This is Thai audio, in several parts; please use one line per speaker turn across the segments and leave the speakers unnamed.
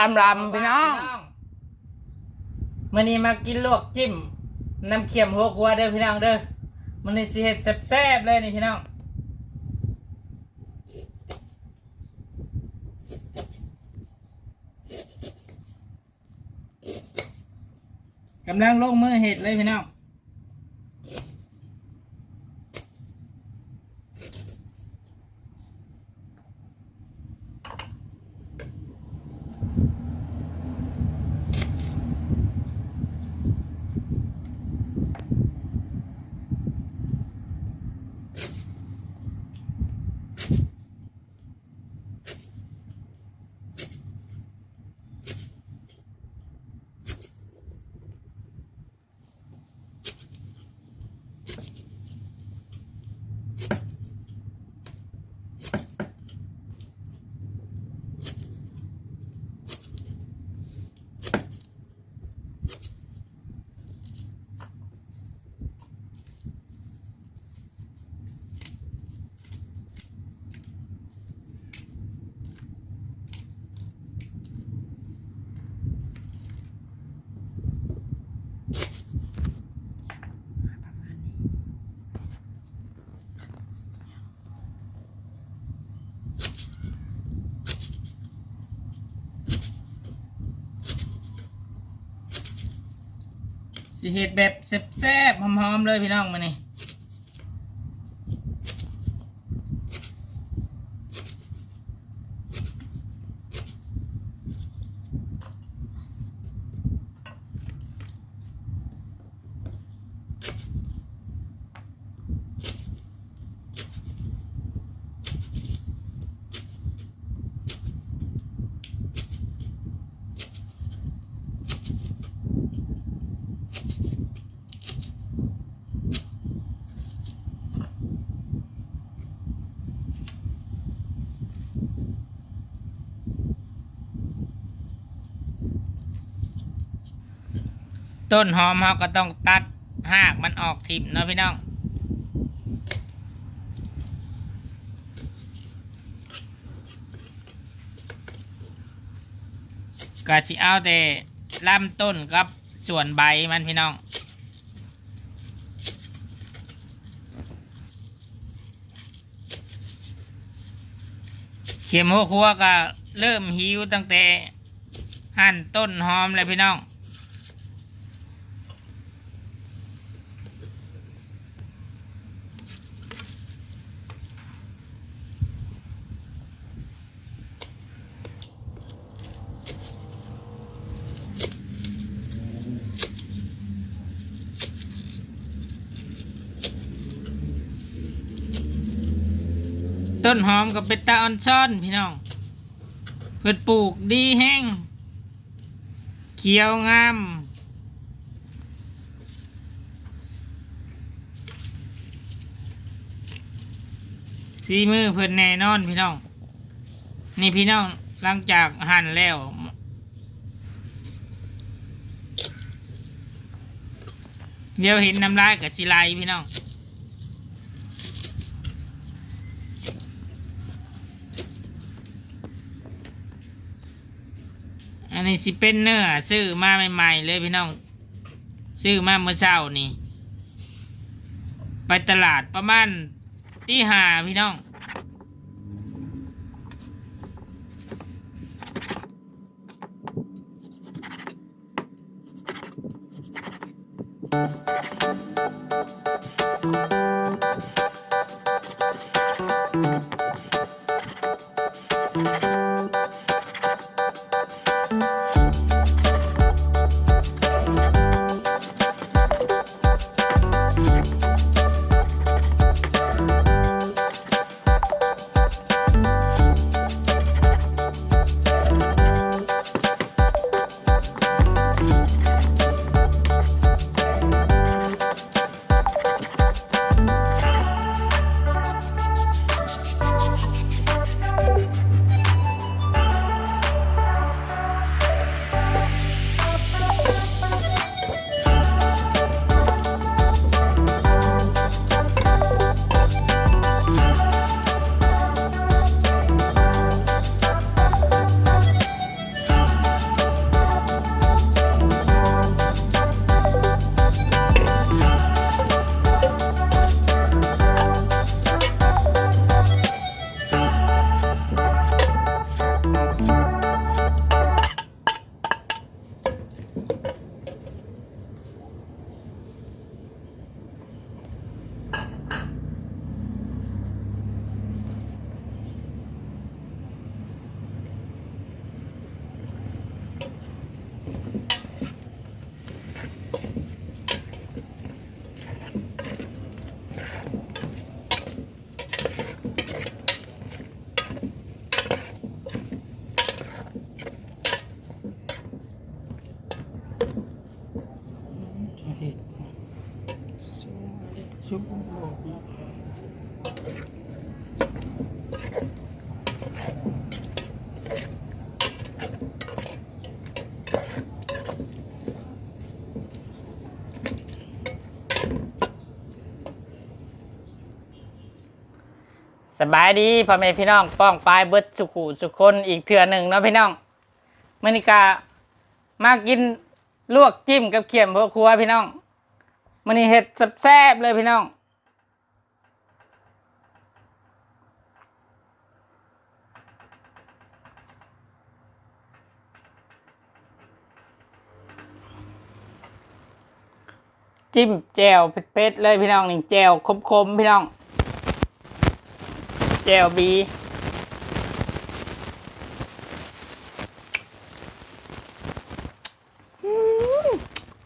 อมอำลำพี่น้อง
มันนี้มากินลวกจิ้มน้ำเค็มหัวครัวเด้อพี่น้องเด้อมันนี่สิเฮ็ดแซ่บๆเลยนี่พี่น้องกำลังลงมือเห็ดเลยพี่น้อง สิเห็ดแบบแซ่บๆหอมๆเลยพี่น้องมานี่ ต้นหอมเราก็ต้องตัดหากมันออกทิ่มเนาะพี่น้องก็สิเอาแต่ลำต้นกับส่วนใบมันพี่น้อง เข็มหัวครัวก็เริ่มหิวตั้งแต่หั่นต้นหอมเลยพี่น้อง ต้นหอมกับเป็นตาออนซ่อนพี่น้องเพิ่นปลูกดีแห้งเขียวงามสีมือเพิ่นแน่นอนพี่น้อง นี่พี่น้องหลังจากหั่นแล้วเดี๋ยวเห็นน้ำลายกับสิไหลพี่น้อง อันนี้สิเป็นเนื้อซื้อมาใหม่ๆเลยพี่น้องซื้อมาเมื่อเช้านี่ไปตลาดประมาณตีห้าพี่น้อง
อ สบายดีพ่อแม่พี่น้องป้องปลายเบิดสุขุสุขคนอีกเถื่อหนึ่งเนาะพี่น้องมอนิกามากินลวกจิ้มกับเขียมพ่อครัวพี่น้องมันนี่เห็ดแซ่บเลยพี่น้อง จิ้มแจ่วเผ็ดๆเลยพี่น้องนี่แจ่วคมๆพี่น้อง แจ่วบี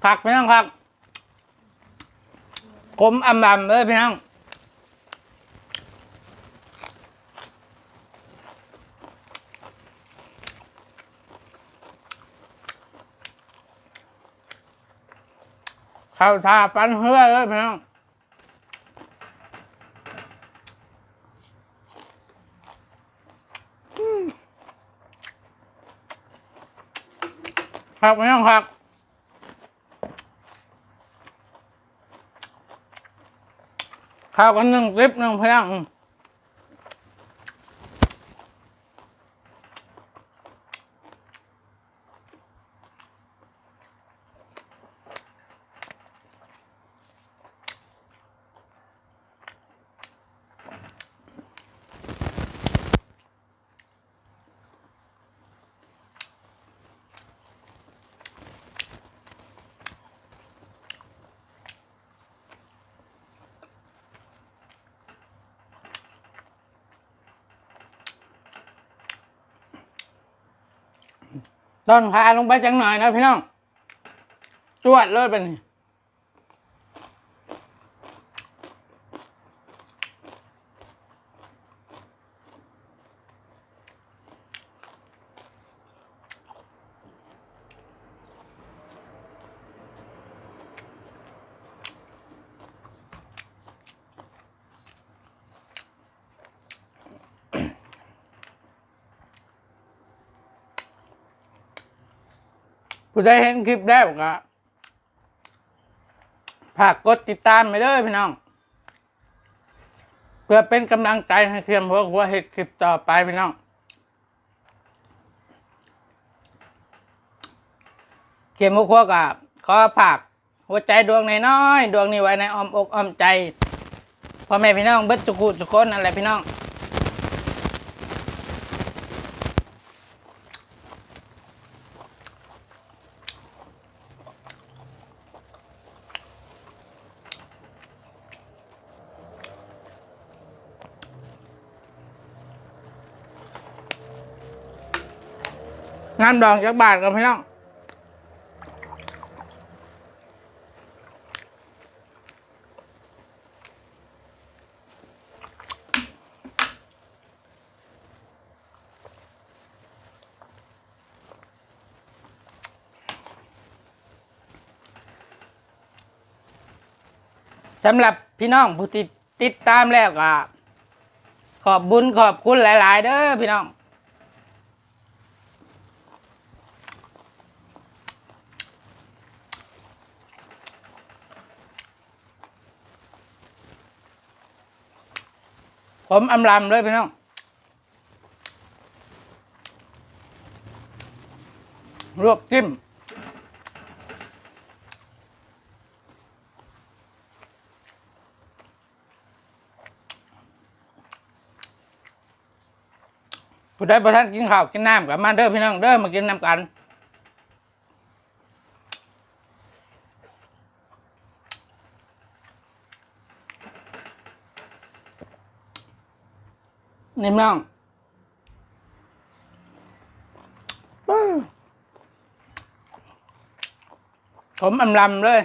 ผักพี่น้องผักคมอ่ำๆเลยพี่น้อง ข้าวทาปันเฮือเลยพี่น้องครับพี่น้องครับข้าวกันหนึ่งริบหนึ่งเพียง ต้นขาลงไปจังหน่อยนะพี่น้องจวดเลิศไป็น ผู้ใดเห็นคลิปได้บอกว่าฝากกดติดตามไปเลยพี่น้อง เพื่อเป็นกำลังใจให้เทียมหัวหัวเห็ดคลิปต่อไปพี่น้องเขียนมุกหัวกับขอฝากหัวใจดวงน้อยๆดวงนี้ไว้ในอ้อมอกอ้อมใจพ่อแม่พี่น้องเบิดจุกุจุกคนอะไรพี่น้อง งานดองจากบาทกันพี่น้องสำหรับพี่น้องผู้ติดติดตามแล้วก็ขอบบุญขอบคุณหลาย ๆ เด้อพี่น้อง ผมอำลำเลยพี่น้องลวกจิ้ม ผู้ใดประท่านกินข้าว กินน้ำกับมาเด้อพี่น้อง เด้อมากินน้ำกัน นี่พี่น้องผมอำลำเลย